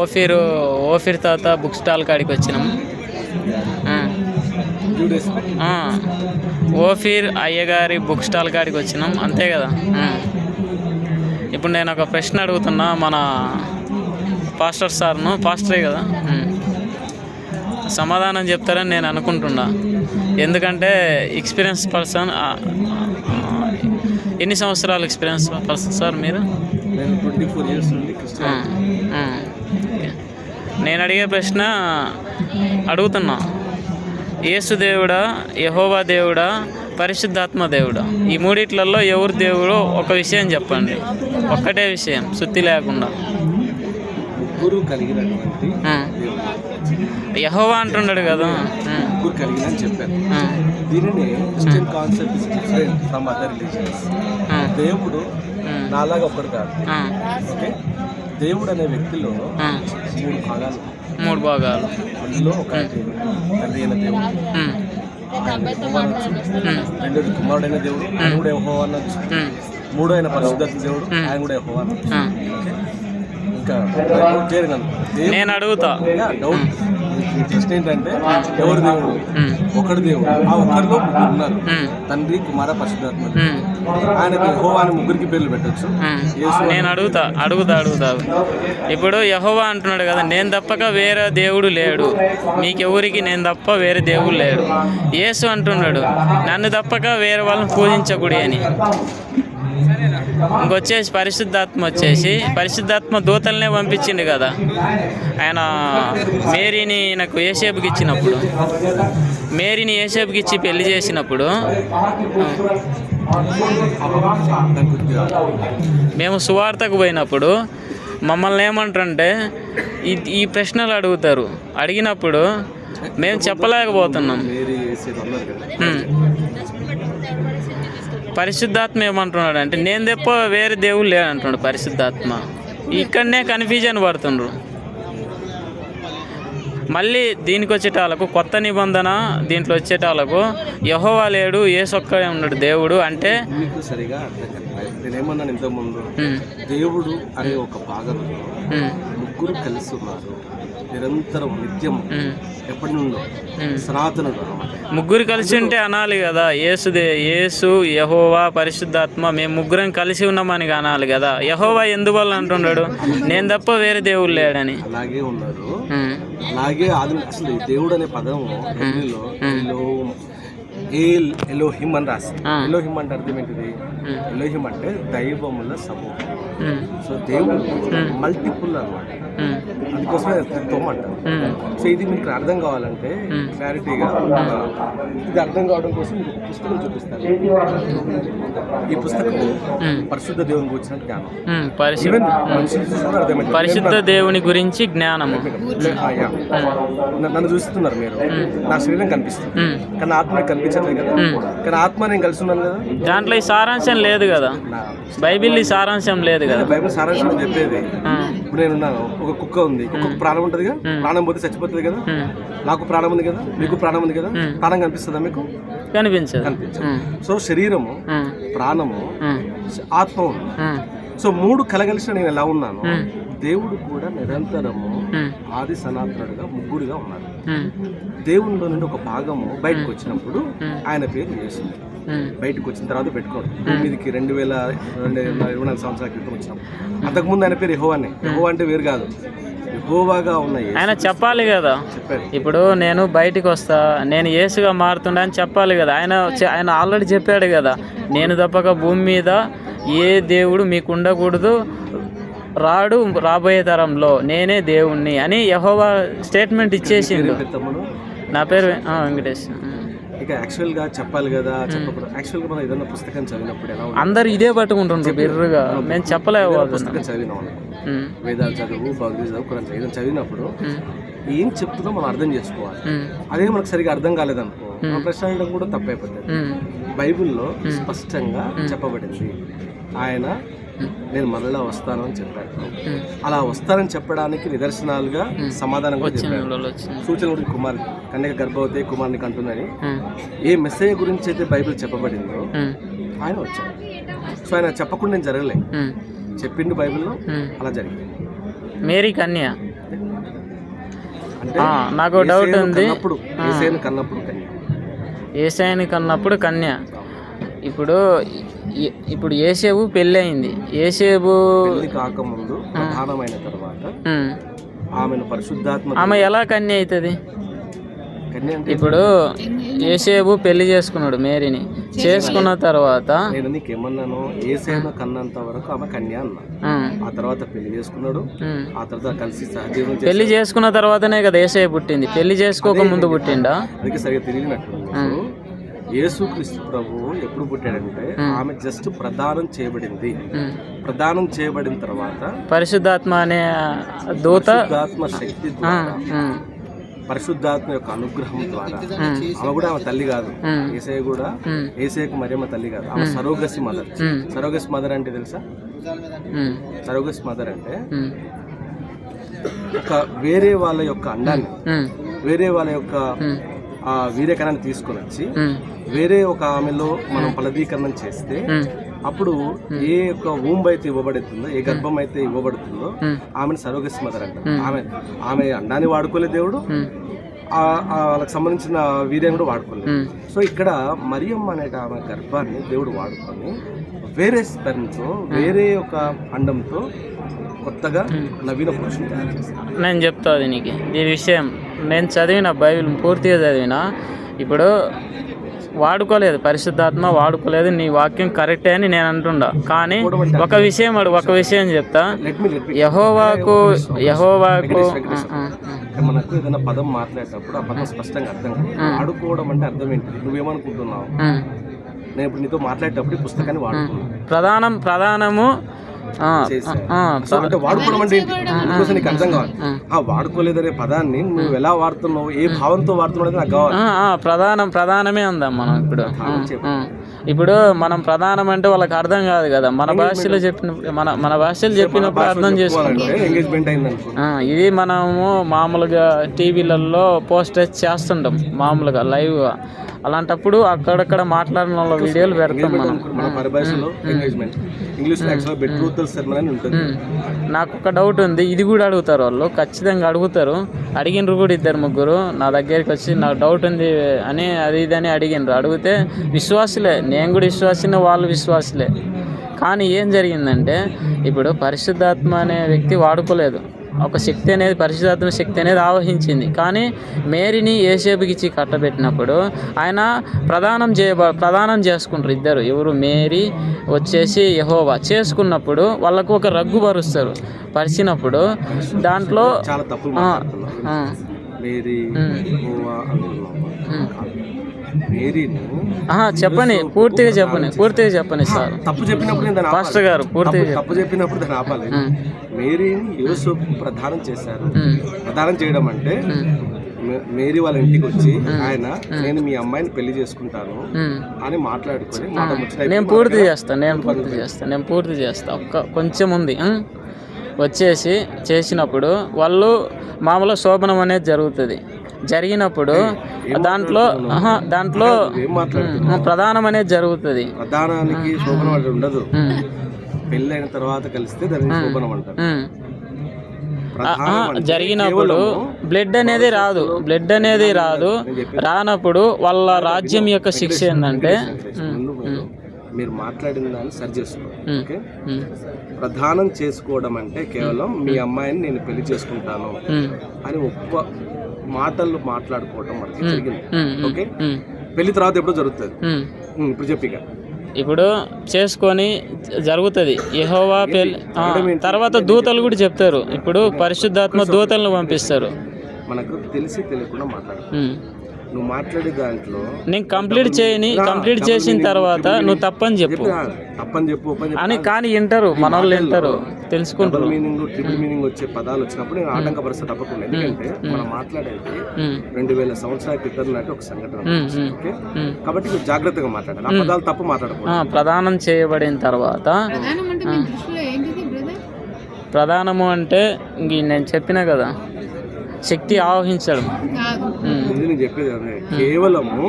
ఓఫీర్ ఓఫీర్ తాత book stall కాడికి వచ్చినాం. ఓఫీర్ అయ్యగారి బుక్ స్టాల్ కాడికి వచ్చినాం అంతే కదా. ఇప్పుడు నేను ఒక ప్రశ్న అడుగుతున్నా మన పాస్టర్ సార్ను పాస్టరే కదా. సమాధానం చెప్తారని నేను అనుకుంటున్నా. ఎందుకంటే ఎక్స్పీరియన్స్ పర్సన్ ఎన్ని సంవత్సరాలు ఎక్స్పీరియన్స్ పర్సన్ సార్ మీరు? నేను అడిగే ప్రశ్న అడుగుతున్నా. యేసు దేవుడా యహోవా దేవుడా పరిశుద్ధాత్మ దేవుడా? ఈ మూడిట్లలో ఎవరు దేవుడో ఒక విషయం చెప్పండి. ఒక్కటే విషయం సుత్తి లేకుండా. ముగ్గురు కలిగినటువంటి ఆ. యహోవా అంటున్నాడు కదా. ఆ, ముగ్గురు కలిగిన అని చెప్పాను ఆ, దీనిని Christian concept is different from other religions ఆ, దేవుడు నాలాగా ఒక్కడు కాదు. ఓకే? దేవుడు అనే వ్యక్తిలో. మూడు భాగాలు మూడు భాగాలు. అందులో ఒక తండ్రి అయిన దేవుడు. రెండోది కుమారుడైన దేవుడు ఆయన కూడా యెహోవా అనొచ్చు మూడో ఆయన పరిశుద్ధాత్మ దేవుడు ఆయన కూడా యెహోవా అనొచ్చు ఇంకా నేను అడుగుతా. డౌట్. ప్రశ్న ఏంటంటే ఎవరు దేవుడు? ఒకడు దేవుడు. ఆ ఒక్కరిలో ముగ్గురు ఉన్నారు. తండ్రి కుమార పరిశుద్ధాత్మ. ఉమ్, ఆయనకి యెహోవా అని ముగ్గురికి పేర్లు పెట్టొచ్చు. నేను అడుగుతా అడుగుతా అడుగుతా. ఇప్పుడు యహోవా అంటున్నాడు కదా నేను తప్పక వేరే దేవుడు లేడు. మీకెవరికి నేను తప్ప వేరే దేవుడు లేడు. యేసు అంటున్నాడు నన్ను తప్పక వేరే వాళ్ళని పూజించకూడి అని. ఇంకొచ్చేసి పరిశుద్ధాత్మ వచ్చేసి పరిశుద్ధాత్మ దూతలనే పంపించిండు కదా. ఆయన మేరీని నాకు ఏసేపుకి ఇచ్చినప్పుడు మేరీని ఏసేపుకి ఇచ్చి పెళ్ళి చేసినప్పుడు మేము సువార్తకు పోయినప్పుడు మమ్మల్ని ఏమంటారంటే ఈ ఈ ప్రశ్నలు అడుగుతారు. అడిగినప్పుడు మేము చెప్పలేకపోతున్నాం వేరే చేసేది ఉన్నారు కదా హ్మ్. పరిశుద్ధాత్మ ఏమంటున్నాడు అంటే నేను తప్ప వేరే దేవుడు లేడంటున్నాడు పరిశుద్ధాత్మ. ఇక్కడనే కన్ఫ్యూజన్ పడుతుండ్రు. మళ్ళీ దీనికి వచ్చేటాలకు కొత్త నిబంధన దీంట్లో వచ్చేటాలకు యహోవా లేడు ఏ సొక్క ఉన్నాడు దేవుడు అంటే సరిగా నేనేమన్నాను ఇంతకుముందు? దేవుడు అనే ఒక హ్మ్, ముగ్గురు కలిసి ఉన్నారు. నిరంతరం నిత్యం ఎప్పటి నుండో. సనాతనుడు అనమాట ముగ్గురు కలిసి ఉంటే అనాలి కదా. యేసుదే యేసు యహోవా పరిశుద్ధాత్మ మేము ముగ్గురం కలిసి ఉన్నామని అనాలి కదా. యహోవా ఎందువల్ల అంటున్నాడు? నేను తప్ప వేరే దేవుడు లేడని. అలాగే ఉన్నారు అలాగే అసలు దేవుడు అనే పదం ఎలోహిమ్ అని రాసి. ఎలోహిమ్ అంటే అర్థం ఏంటిది? ఎలోహిమ్ అంటే దైవముల సమూహం. సో దేవుడు మల్టిపుల్ అన్నమాట. ఉమ్, అందుకోసమే తొమ్మ అంటారు సో ఇది మీకు అర్థం కావాలంటే. క్లారిటీగా ఇది అర్థం కావడం కోసం మీకు పుస్తకం చూపిస్తాను. ఈ పుస్తకం. పరిశుద్ధ దేవుని గురించిన జ్ఞానం. పరిశుద్ధ దేవుని గురించి జ్ఞానము. ఆ, యా. న- నన్ను చూస్తున్నారు మీరు. నా శరీరం కనిపిస్తుంది. కానీ ఆత్మ కనిపించట్లేదు కదా. కానీ ఆత్మ నేను కలిసి ఉన్నాను కదా? దాంట్లో ఈ సారాంశం లేదు కదా? బైబిల్ ఈ సారాంశం లేదు కదా. బైబిల్ సారాంశం చెప్పేది. ఇప్పుడు నేను ఉన్నాను. ఒక కుక్క ఉంది. కుక్క ప్రాణం ఉంటుంది కదా? ప్రాణం పోతే చచ్చిపోతుంది కదా? నాకు ప్రాణం ఉంది కదా? మీకు ప్రాణం ఉంది కదా. ప్రాణం కనిపిస్తుందా మీకు? కనిపించదు. కనిపించదు. సో శరీరము ప్రాణము ఆత్మ సో మూడు కలగలిసిన నేను ఎలా ఉన్నాను. దేవుడు కూడా నిరంతరము ఆది సనాతనుడుగా ముగ్గురుగా ఉన్నారు. ఉమ్, దేవునిలో నుండి ఒక భాగము బయటకు వచ్చినప్పుడు. ఆయన పేరు ఉమ్, బయటకు వచ్చిన తర్వాత పెట్టుకోడు మీదికి రెండు వేల రెండు ఇరవై నాలుగు సంవత్సరాల క్రితం వచ్చినప్పుడు అంతకుముందు ఆయన పేరు యెహోవానే. యెహోవా అంటే వేరు కాదు. యెహోవాగా ఉన్న యేసు ఆయన చెప్పాలి కదా. చెప్పారు. ఇప్పుడు నేను బయటికి వస్తా నేను ఏసుగా మారుతుండా అని చెప్పాలి కదా. ఆయన ఆయన ఆల్రెడీ చెప్పాడు కదా. నేను తప్పక భూమి మీద ఏ దేవుడు మీకు ఉండకూడదు రాడు రాబోయే తరంలో నేనే దేవుణ్ణి అని యహోవా స్టేట్మెంట్ ఇచ్చేసిండు. తమ్ముడు నా పేరు ఆ, వెంకటేష్. ఇక యాక్చువల్గా చెప్పాలి కదా చెప్పకూడదు. యాక్చువల్గా మనం ఏదైనా పుస్తకం చదివినప్పుడు ఎలా అందరు ఇదే పట్టుకుంటుండ్రు బిర్రుగా. మేము చెప్పలేకపోతున్నాం పుస్తకం చదివినాం వేదాలు చదువు భగవద్గీత చదువు కురాన్ చదువు ఏదైనా చదివినప్పుడు ఏం చెప్తుందో మనం అర్థం చేసుకోవాలి. అదే మనకు సరిగా అర్థం కాలేదనుకో మనం ప్రశ్న అడగడం కూడా తప్పైపోతుంది బైబిల్లో స్పష్టంగా చెప్పబడింది. ఆయన నేను మరలా వస్తాను అని చెప్పాడు. అలా వస్తానని చెప్పడానికి నిదర్శనాలుగా సమాధానం కూడా చెప్పాడు. సూచన కూడా కుమార్ కన్యక గర్భవతి కుమార్ని కంటుందని. ఏ మెసేజ్ గురించి అయితే బైబిల్ చెప్పబడిందో ఆయన వచ్చాడు. సో ఆయన చెప్పకుండా నేను జరగలే. చెప్పిండు బైబిల్లో. అలా జరిగింది. మేరీ కన్య. అంటే నాకు డౌట్ ఏసేను ఉంది. ఏసేను కన్నప్పుడు కన్య. ఏసాయని కన్నప్పుడు కన్య. ఇప్పుడు ఇప్పుడు ఏసేపు పెళ్ళి అయింది ఏసేపు కాకముందు ప్రధానమైన తర్వాత ఆమెను పరిశుద్ధాత్మ ఆమె ఎలా కన్య అవుతుంది ఇప్పుడు ఏసేపు పెళ్ళి చేసుకున్నాడు మేరీని. చేసుకున్న తర్వాత నేను నీకేమన్నాను? ఏసేను కన్నంత వరకు ఆమె కన్య అన్నా. ఆ తర్వాత పెళ్ళి చేసుకున్నాడు. ఆ తర్వాత కలిసి సహజీవనం పెళ్ళి చేసుకున్న తర్వాతనే కదా ఏసే పుట్టింది. పెళ్ళి చేసుకోక ముందు పుట్టిండా? అందుకే సరిగా తెలియనట్టు యేసుక్రీస్తు ప్రభువు ఎప్పుడు పుట్టాడంటే ఆమె జస్ట్ ప్రదానం చేయబడింది. ప్రదానం చేయబడిన తర్వాత పరిశుద్ధాత్మ అనే దూత పరిశుద్ధాత్మ శక్తి పరిశుద్ధాత్మ యొక్క అనుగ్రహం ద్వారా ఆమె కూడా ఆమె తల్లి కాదు. ఏసయ్య కూడా ఏసయ్యకు మరియమ్మ తల్లి కాదు. ఆమె సరోగసి మదర్. సరోగసి మదర్ అంటే తెలుసా? సరోగసి మదర్ అంటే ఒక వేరే వాళ్ళ యొక్క అండాన్ని వేరే వాళ్ళ యొక్క ఆ వీర్యకణాన్ని తీసుకొని వచ్చి వేరే ఒక ఆమెలో మనం ఫలదీకరణం చేస్తే అప్పుడు ఏ యొక్క ఊంబ్ అయితే ఇవ్వబడుతుందో ఏ గర్భం అయితే ఇవ్వబడుతుందో ఆమెను సరోగసి మదర్ అంటారు. ఆమె ఆమె అండాన్ని వాడుకోలేదు దేవుడు వాళ్ళకి సంబంధించిన వీర్యం కూడా వాడుకోలేదు. సో ఇక్కడ మరియమ్మ అనే ఆమె గర్భాన్ని దేవుడు వాడుకొని వేరే స్పెర్మ్తో వేరే ఒక అండంతో కొత్తగా నవీన పురుషుని తయారు చేస్తారు. నేను చెప్తా అది నీకు. దీని విషయం నేను చదివిన బైబిల్ పూర్తిగా చదివిన ఇప్పుడు వాడుకోలేదు పరిశుద్ధాత్మ వాడుకోలేదు నీ వాక్యం కరెక్టే అని నేను అంటుండా. కానీ ఒక విషయం అడుగు ఒక విషయం చెప్తా. యహోవాకు యహోవాకు మనకు ఏదైనా పదం మాట్లాడేటప్పుడు ఆ పదం స్పష్టంగా అర్థం కాదు. వాడుకోవడం అంటే అర్థం ఏంటి? నువ్వేమనుకుంటున్నావు. నేను ఇప్పుడు నీతో మాట్లాడేటప్పుడు పుస్తకాన్ని వాడుకున్నాను ప్రధానం ప్రధానము అంటే వాడుకోవడం అంటే ఏంటి? అందుకోసం నీకు అర్థం కావాలి ఆ వాడుకోలేదనే పదాన్ని నువ్వు ఎలా వాడుతున్నావు ఏ భావంతో వాడుతున్నావు నాకు కావాలి. ఆ, ఆ, ప్రధానం ప్రధానమే ఉందాం మనం ఇప్పుడు. ఇప్పుడు మనం ప్రధానం అంటే వాళ్ళకి అర్థం కాదు కదా. మన భాషలో చెప్పినప్పుడు మన మన భాషలో చెప్పినప్పుడు అర్థం ఆ, ఇది మనము మామూలుగా టీవీలలో పోస్టర్స్ చేస్తుంటాం మామూలుగా లైవ్గా. అలాంటప్పుడు అక్కడక్కడ మాట్లాడిన వాళ్ళ వీడియోలు పెడతాం మనం. మన పరిభాషలో ఎంగేజ్మెంట్ ఇంగ్లీష్లో యాక్చువల్ బెట్రూతల్ సెరమనీ అని ఉంటుంది. ఉమ్. నాకు ఒక డౌట్ ఉంది. ఇది కూడా అడుగుతారు వాళ్ళు. ఖచ్చితంగా అడుగుతారు. అడిగినరు కూడా ఇద్దరు ముగ్గురు. నా దగ్గరికి వచ్చి నాకు డౌట్ ఉంది అని అది ఇది అని అడిగినరు. అడిగితే విశ్వాసులే. నేను కూడా విశ్వాసిని వాళ్ళు విశ్వాసులే. కానీ ఏం జరిగిందంటే ఇప్పుడు పరిశుద్ధాత్మ అనే వ్యక్తి వాడుకోలేదు. ఒక శక్తి అనేది పరిశుద్ధాత్మ శక్తి అనేది ఆవహించింది. కానీ మేరీని ఏసేపుకి ఇచ్చి కట్టబెట్టినప్పుడు ఆయన ప్రదానం చేయబ ప్రదానం చేసుకుంటారు ఇద్దరు. ఎవరు? మేరీ వచ్చేసి యహోవా. చేసుకున్నప్పుడు వాళ్ళకు ఒక రగ్గు పరుస్తారు పరిచినప్పుడు దాంట్లో చాలా చెప్పని పూర్తిగా చెప్పని పూర్తిగా చెప్పని సార్. తప్పు చెప్పినప్పుడు నేను దాన్ని ఆపాలి. పాస్టర్ గారు పూర్తిగా తప్పు- చెప్పినప్పుడు దాన్ని ఆపాలి మేరీని యేసు ప్రధానం చేశారు. ప్రధానం చేయడం అంటే మేరీ వాళ్ళ ఇంటికి వచ్చి ఆయన నేను మీ అమ్మాయిని పెళ్ళి చేసుకుంటాను. అని మాట్లాడుకొని నేను పూర్తి చేస్తాను నేను పూర్తి చేస్తాను నేను పూర్తి చేస్తాను ఒక్క కొంచెం ఉంది? వచ్చేసి చేసినప్పుడు వాళ్ళు మామూలు శోభనం అనేది జరుగుతుంది. జరిగినప్పుడు దాంట్లో దాంట్లో ప్రధానం అనేది జరుగుతుంది. ప్రధానానికి శోభనం అంటే ఉండదు. ఉం, పెళ్ళి అయిన తర్వాత కలిస్తే దాన్ని శోభనం అంటారు జరిగినప్పుడు బ్లడ్ అనేది రాదు. బ్లడ్ అనేది రాదు. రానప్పుడు వాళ్ళ రాజ్యం యొక్క శిక్ష ఏంటంటే మీరు- మాట్లాడిన దాన్ని సరి చేసుకోండి. ఓకే? ప్రధానం చేసుకోవడం అంటే కేవలం మీ అమ్మాయిని నేను పెళ్ళి చేసుకుంటాను అని ఒక్క మాటలు మాట్లాడుకోవడం మనకి జరిగింది. ఓకే? పెళ్ళి తర్వాత ఎప్పుడు జరుగుతుంది. ఇప్పుడు చెప్పిక ఇప్పుడు చేసుకొని జరుగుతుంది. యెహోవా పెళ్ళి ఆ, తర్వాత దూతలు కూడా చెప్తారు. ఇప్పుడు పరిశుద్ధాత్మ దూతలను పంపిస్తారు. మనకు తెలిసి తెలియకుండా మాట్లాడు ఉమ్. నువ్వు మాట్లాడే దాంట్లో నేను కంప్లీట్ చేయని కంప్లీట్ చేసిన తర్వాత నువ్వు తప్పని చెప్పు తప్పని చెప్పు ఓపెన్ అని కానీ వింటారు మన వాళ్ళు వింటారు తెలుసుకుంటారు. మీనింగ్ ట్రిపుల్ మీనింగ్ వచ్చే పదాలు వచ్చినప్పుడు నేను ఆటంకపరిస్తే తప్పకుండా. ఎందుకంటే మనం మాట్లాడేది రెండు వేల సంవత్సరాల క్రితం నాటి ఒక సంఘటన ఓకే. కాబట్టి కొంచెం జాగ్రత్తగా మాట్లాడాలి. ఆ పదాలు తప్పు మాట్లాడకూడదు. ఆ, ప్రదానం చేయబడిన తర్వాత ప్రధానం అంటే మీ దృష్టిలో ఏంటిది బ్రదర్ ప్రధానము అంటే ఇంక నేను చెప్పిన కదా శక్తి ఆవహించడం. నేను చెప్పేది అదే. కేవలము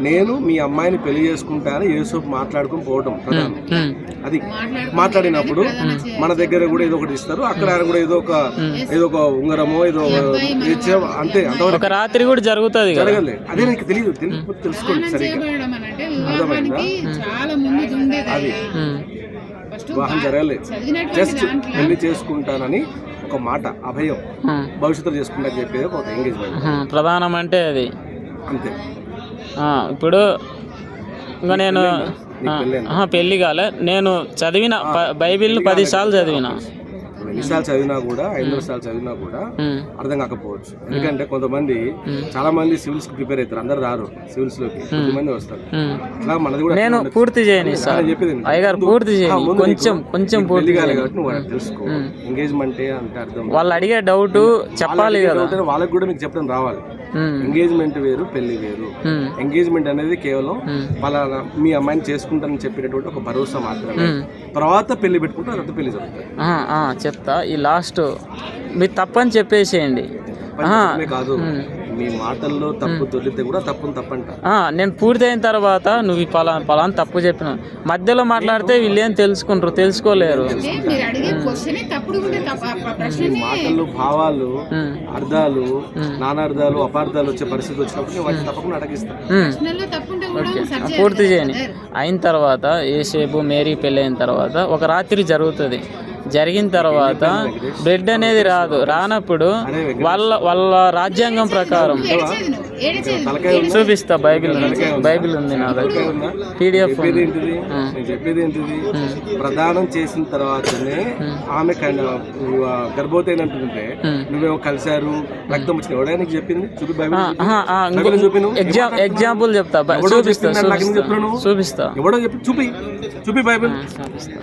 నేను మీ అమ్మాయిని పెళ్ళి చేసుకుంటాను యేసు మాట్లాడుకుని పోవటం ప్రధానం. అది మాట్లాడినప్పుడు మన దగ్గర కూడా ఏదో ఒకటి ఇస్తారు అక్కడ ఆయన కూడా ఏదో ఒక ఏదో ఒక ఉంగరమో ఏదో ఇచ్చే అంతే అంతవరకు ఒక రాత్రి కూడా జరుగుతుంది కదా. జరగలే. అదే నీకు తెలియదు తెలుసుకోండి సరిగ్గా. చేయబడడం అని అంటే వివాహానికి చాలా ముందు ఉండేది ఉమ్, ఫస్ట్ వివాహం జరగలేదు జస్ట్ పెళ్ళి చేసుకుంటానని ఒక మాట అభయం భవిష్యత్తులో చేసుకుంటా చెప్పేది ఒక ఎంగేజ్మెంట్ ప్రధానం అంటే అది. అంతే. ఇప్పుడు ఇంకా నేను పెళ్ళి కాలే. నేను చదివిన బైబిల్ని పది సార్లు చదివిన. ఇప్పుడు ఎన్నిసార్లు చదివినా కూడా ఐదు సార్లు చదివినా కూడా ఉమ్, అర్థం కాకపోవచ్చు. ఎందుకంటే కొంతమంది చాలా మంది సివిల్స్కి ప్రిపేర్ అవుతారు అందరు రారు సివిల్స్లోకి కొంతమంది వస్తారు. అట్లా మనది కూడా నేను పూర్తి చేయని చెప్పేది? అయ్యగారు పూర్తి చేయని. కొంచెం కొంచెం పూర్తి కాబట్టి నువ్వు తెలుసుకో. ఎంగేజ్మెంట్ అంటే అర్థం వాళ్ళు అడిగే డౌట్ చెప్పాలి కదా. వాళ్ళకి కూడా మీకు చెప్పడం రావాలి. ఎంగేజ్మెంట్ వేరు పెళ్ళి వేరు. ఎంగేజ్మెంట్ అనేది కేవలం ఉమ్. వాళ్ళ మీ అమ్మాయిని చేసుకుంటానని చెప్పేటటువంటి ఒక భరోసా మాత్రమే. తర్వాత పెళ్ళి పెట్టుకుంటే తర్వాత పెళ్ళి జరుగుతుంది. చెప్తా. ఈ లాస్ట్ మీరు తప్పని చెప్పేసేయండి. కాదు. మీ మాటల్లో తప్పు దొరికితే కూడా తప్పుని తప్పంట. ఆ, నేను పూర్తయిన తర్వాత నువ్వు ఈ పలా పలానా తప్పు చెప్పిన. మధ్యలో మాట్లాడితే వీళ్ళు ఏం తెలుసుకుంటారు తెలుసుకోలేరు. అంటే మీరు అడిగే క్వశ్చన్ తప్పుడు కూడా తప్ప ఆ ప్రశ్నని మాటల్లో భావాలు అర్థాలు నానార్థాలు అపార్థాలు వచ్చే పరిస్థితి వచ్చినప్పుడు వాటిని తప్పకుండా అడగిస్తాను. పూర్తి చేయని అయిన తర్వాత ఏసేపు మేరీ పెళ్ళి అయిన తర్వాత ఒక రాత్రి జరుగుతుంది. జరిగిన తర్వాత బ్రెడ్ అనేది రాదు. రానప్పుడు వాళ్ళ వాళ్ళ రాజ్యాంగం ప్రకారం? చూపిస్తా బైబిల్. బైబిల్ ఉంది నా దగ్గర? పీడిఎఫ్ చెప్పేది ఏంటిది? ప్రదానం చేసిన తర్వాతనే ఆమె గర్భవతి అయినట్టుంటే నువ్వేమో కలిశారు రక్తం వచ్చిన చెప్పింది? చూపి బైబిల్. ఎగ్జాంపుల్ చెప్తా. చూపిస్తా చూపిస్తా. ఎవడో చెప్పి చూపి చూపి బైబిల్ చూపిస్తా.